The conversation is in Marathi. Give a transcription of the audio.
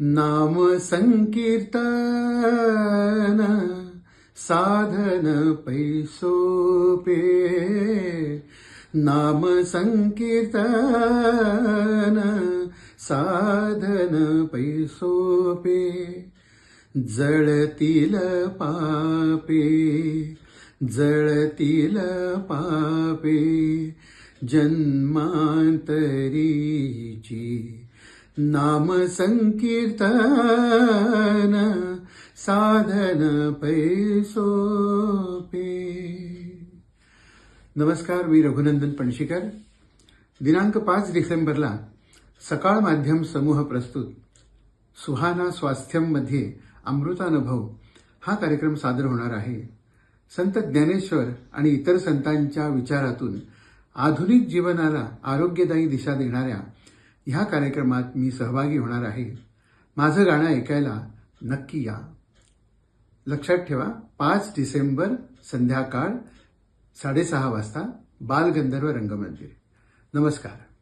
नाम संकीर्तन साधन पैसोपे। नाम संकीर्तन साधन पैसोपे। जळतील पापे जळतील पापे। जन्मांतरीची नाम संकीर्तन साधन पैसोपे नमस्कार मी रघुनंदन पणशीकर. दिनांक पाच डिसेंबरला सकाळ माध्यम समूह प्रस्तुत सुहाना स्वास्थ्यममध्ये अमृतानुभव हा कार्यक्रम सादर होणार आहे. संत ज्ञानेश्वर आणि इतर संतांच्या विचारातून आधुनिक जीवनाला आरोग्यदायी दिशा देणाऱ्या ह्या कार्यक्रमात मी सहभागी होणार आहे. माझं गाणं ऐकायला नक्की या. लक्षात ठेवा पाच डिसेंबर संध्याकाळ साडेसहा वाजता बालगंधर्व रंगमंदिर. नमस्कार.